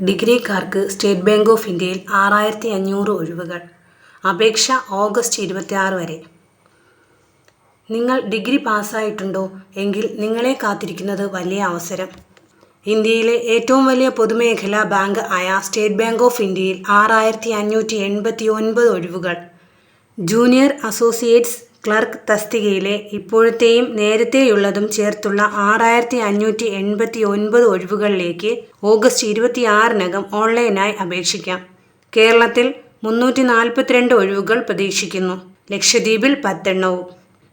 ഡിഗ്രിക്കാർക്ക് state bank of ഇന്ത്യയിൽ ആറായിരത്തി അഞ്ഞൂറ് ഒഴിവുകൾ. അപേക്ഷ ഓഗസ്റ്റ് ഇരുപത്തിയാറ് വരെ. നിങ്ങൾ ഡിഗ്രി പാസ്സായിട്ടുണ്ടോ? എങ്കിൽ നിങ്ങളെ കാത്തിരിക്കുന്നത് വലിയ അവസരം. ഇന്ത്യയിലെ ഏറ്റവും വലിയ പൊതുമേഖലാ ബാങ്ക് ആയ സ്റ്റേറ്റ് ബാങ്ക് ഓഫ് ഇന്ത്യയിൽ ആറായിരത്തി അഞ്ഞൂറ്റി എൺപത്തി ഒൻപത് ഒഴിവുകൾ. ജൂനിയർ അസോസിയേറ്റ്സ് ക്ലർക്ക് തസ്തികയിലെ ഇപ്പോഴത്തെയും നേരത്തെയുള്ളതും ചേർത്തുള്ള ആറായിരത്തി അഞ്ഞൂറ്റി എൺപത്തി ഒൻപത് ഒഴിവുകളിലേക്ക് ഓഗസ്റ്റ് ഇരുപത്തിയാറിനകം ഓൺലൈനായി അപേക്ഷിക്കാം. കേരളത്തിൽ മുന്നൂറ്റി നാൽപ്പത്തിരണ്ട് ഒഴിവുകൾ പ്രതീക്ഷിക്കുന്നു. ലക്ഷദ്വീപിൽ പത്തെണ്ണവും.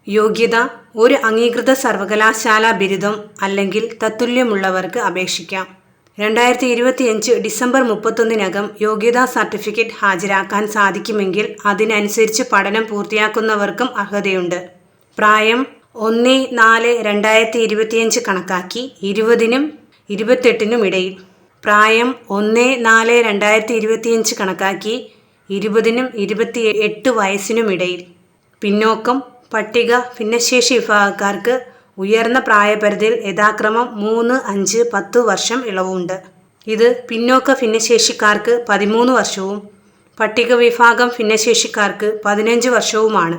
യോഗ്യത ഒരു അംഗീകൃത സർവകലാശാല ബിരുദം അല്ലെങ്കിൽ തത്തുല്യമുള്ളവർക്ക് അപേക്ഷിക്കാം. രണ്ടായിരത്തി ഇരുപത്തിയഞ്ച് ഡിസംബർ മുപ്പത്തൊന്നിനകം യോഗ്യതാ സർട്ടിഫിക്കറ്റ് ഹാജരാക്കാൻ സാധിക്കുമെങ്കിൽ അതിനനുസരിച്ച് പഠനം പൂർത്തിയാക്കുന്നവർക്കും അർഹതയുണ്ട്. പ്രായം ഒന്ന് നാല് രണ്ടായിരത്തി ഇരുപത്തിയഞ്ച് കണക്കാക്കി ഇരുപതിനും ഇരുപത്തെട്ടിനും ഇടയിൽ. പ്രായം ഒന്ന് നാല് രണ്ടായിരത്തി ഇരുപത്തിയഞ്ച് കണക്കാക്കി ഇരുപതിനും ഇരുപത്തി എട്ട് വയസ്സിനും ഇടയിൽ. പിന്നോക്കം പട്ടിക ഭിന്നശേഷി വിഭാഗക്കാർക്ക് ഉയർന്ന പ്രായപരിധിയിൽ യഥാക്രമം മൂന്ന് അഞ്ച് പത്ത് വർഷം ഇളവുണ്ട്. ഇത് പിന്നോക്ക ഭിന്നശേഷിക്കാർക്ക് പതിമൂന്ന് വർഷവും പട്ടിക വിഭാഗം ഭിന്നശേഷിക്കാർക്ക് പതിനഞ്ച് വർഷവുമാണ്.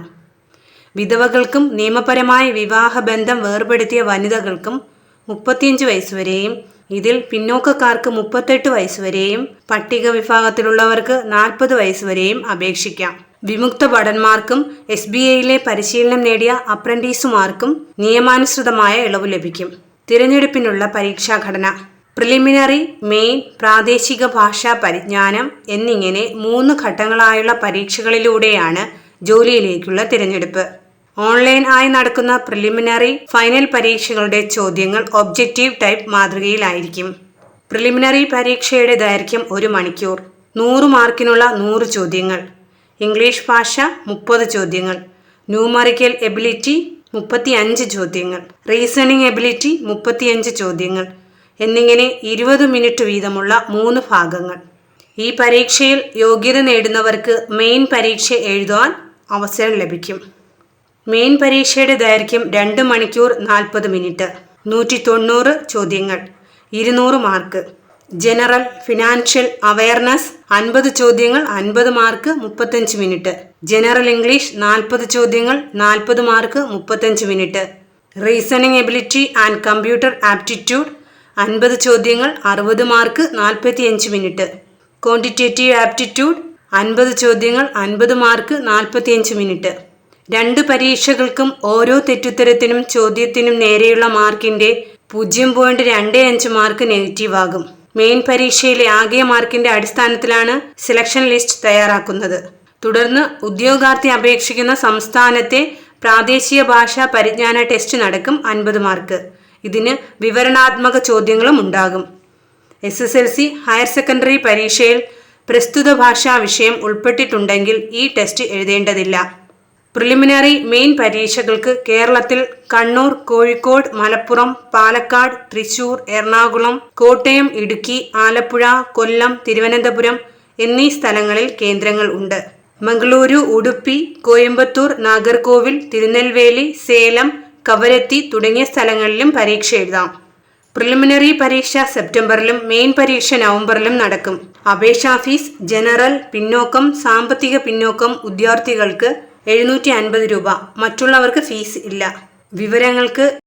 വിധവകൾക്കും നിയമപരമായ വിവാഹബന്ധം വേർപെടുത്തിയ വനിതകൾക്കും മുപ്പത്തിയഞ്ച് വയസ്സുവരെയും ഇതിൽ പിന്നോക്കക്കാർക്ക് മുപ്പത്തെട്ട് വയസ്സുവരെയും പട്ടിക വിഭാഗത്തിലുള്ളവർക്ക് നാൽപ്പത് വയസ്സുവരെയും അപേക്ഷിക്കാം. വിമുക്ത ഭടന്മാർക്കും എസ് ബി ഐയിലെ പരിശീലനം നേടിയ അപ്രന്റീസുമാർക്കും നിയമാനുസൃതമായ ഇളവ് ലഭിക്കും. തിരഞ്ഞെടുപ്പിനുള്ള പരീക്ഷാഘടന. പ്രിലിമിനറി മെയിൻ പ്രാദേശിക ഭാഷാ പരിജ്ഞാനം എന്നിങ്ങനെ മൂന്ന് ഘട്ടങ്ങളായുള്ള പരീക്ഷകളിലൂടെയാണ് ജോലിയിലേക്കുള്ള തിരഞ്ഞെടുപ്പ്. ഓൺലൈൻ ആയി നടക്കുന്ന പ്രിലിമിനറി ഫൈനൽ പരീക്ഷകളുടെ ചോദ്യങ്ങൾ ഒബ്ജക്റ്റീവ് ടൈപ്പ് മാതൃകയിലായിരിക്കും. പ്രിലിമിനറി പരീക്ഷയുടെ ദൈർഘ്യം ഒരു മണിക്കൂർ. നൂറ് മാർക്കിനുള്ള നൂറ് ചോദ്യങ്ങൾ. ഇംഗ്ലീഷ് ഭാഷ മുപ്പത് ചോദ്യങ്ങൾ. ന്യൂമറിക്കൽ എബിലിറ്റി മുപ്പത്തി അഞ്ച് ചോദ്യങ്ങൾ. റീസണിംഗ് എബിലിറ്റി മുപ്പത്തിയഞ്ച് ചോദ്യങ്ങൾ. എന്നിങ്ങനെ ഇരുപത് മിനിറ്റ് വീതമുള്ള മൂന്ന് ഭാഗങ്ങൾ. ഈ പരീക്ഷയിൽ യോഗ്യത നേടുന്നവർക്ക് മെയിൻ പരീക്ഷ എഴുതുവാൻ അവസരം ലഭിക്കും. മെയിൻ പരീക്ഷയുടെ ദൈർഘ്യം രണ്ട് മണിക്കൂർ നാൽപ്പത് മിനിറ്റ്. നൂറ്റി തൊണ്ണൂറ് ചോദ്യങ്ങൾ. ഇരുന്നൂറ് മാർക്ക്. ജനറൽ ഫിനാൻഷ്യൽ അവയർനെസ് അൻപത് ചോദ്യങ്ങൾ അൻപത് മാർക്ക് മുപ്പത്തഞ്ച് മിനിറ്റ്. ജനറൽ ഇംഗ്ലീഷ് നാൽപ്പത് ചോദ്യങ്ങൾ നാൽപ്പത് മാർക്ക് മുപ്പത്തഞ്ച് minute. Reasoning ability and computer aptitude അൻപത് ചോദ്യങ്ങൾ അറുപത് മാർക്ക് നാൽപ്പത്തിയഞ്ച് മിനിറ്റ്. ക്വാണ്ടിറ്റേറ്റീവ് ആപ്റ്റിറ്റ്യൂഡ് അൻപത് ചോദ്യങ്ങൾ അൻപത് മാർക്ക് നാൽപ്പത്തിയഞ്ച് മിനിറ്റ്. രണ്ട് പരീക്ഷകൾക്കും ഓരോ തെറ്റുത്തരത്തിനും ചോദ്യത്തിനും നേരെയുള്ള മാർക്കിന്റെ പൂജ്യം പോയിന്റ് രണ്ട് അഞ്ച് മാർക്ക് നെഗറ്റീവ് ആകും. മെയിൻ പരീക്ഷയിലെ ആകെ മാർക്കിന്റെ അടിസ്ഥാനത്തിലാണ് സെലക്ഷൻ ലിസ്റ്റ് തയ്യാറാക്കുന്നത്. തുടർന്ന് ഉദ്യോഗാർത്ഥി അപേക്ഷിക്കുന്ന സംസ്ഥാനത്തെ പ്രാദേശിക ഭാഷാ പരിജ്ഞാന ടെസ്റ്റ് നടക്കും അൻപത് മാർക്ക്. ഇതിന് വിവരണാത്മക ചോദ്യങ്ങളും ഉണ്ടാകും. S S L C higher secondary പരീക്ഷയിൽ പ്രസ്തുത ഭാഷാ വിഷയം ഉൾപ്പെട്ടിട്ടുണ്ടെങ്കിൽ ഈ ടെസ്റ്റ് എഴുതേണ്ടതില്ല. പ്രിലിമിനറി മെയിൻ പരീക്ഷകൾക്ക് കേരളത്തിൽ കണ്ണൂർ കോഴിക്കോട് മലപ്പുറം പാലക്കാട് തൃശൂർ എറണാകുളം കോട്ടയം ഇടുക്കി ആലപ്പുഴ കൊല്ലം തിരുവനന്തപുരം എന്നീ സ്ഥലങ്ങളിൽ കേന്ദ്രങ്ങൾ ഉണ്ട്. മംഗളൂരു ഉടുപ്പി കോയമ്പത്തൂർ നാഗർകോവിൽ തിരുനെൽവേലി സേലം കവരത്തി തുടങ്ങിയ സ്ഥലങ്ങളിലും പരീക്ഷ എഴുതാം. പ്രിലിമിനറി പരീക്ഷ സെപ്റ്റംബറിലും മെയിൻ പരീക്ഷ നവംബറിലും നടക്കും. അപേക്ഷാ ഫീസ് ജനറൽ പിന്നോക്കം സാമ്പത്തിക പിന്നോക്കം ഉദ്യോഗാർത്ഥികൾക്ക് എഴുന്നൂറ്റി അൻപത് രൂപ. മറ്റുള്ളവർക്ക് ഫീസ് ഇല്ല. വിവരങ്ങൾക്ക്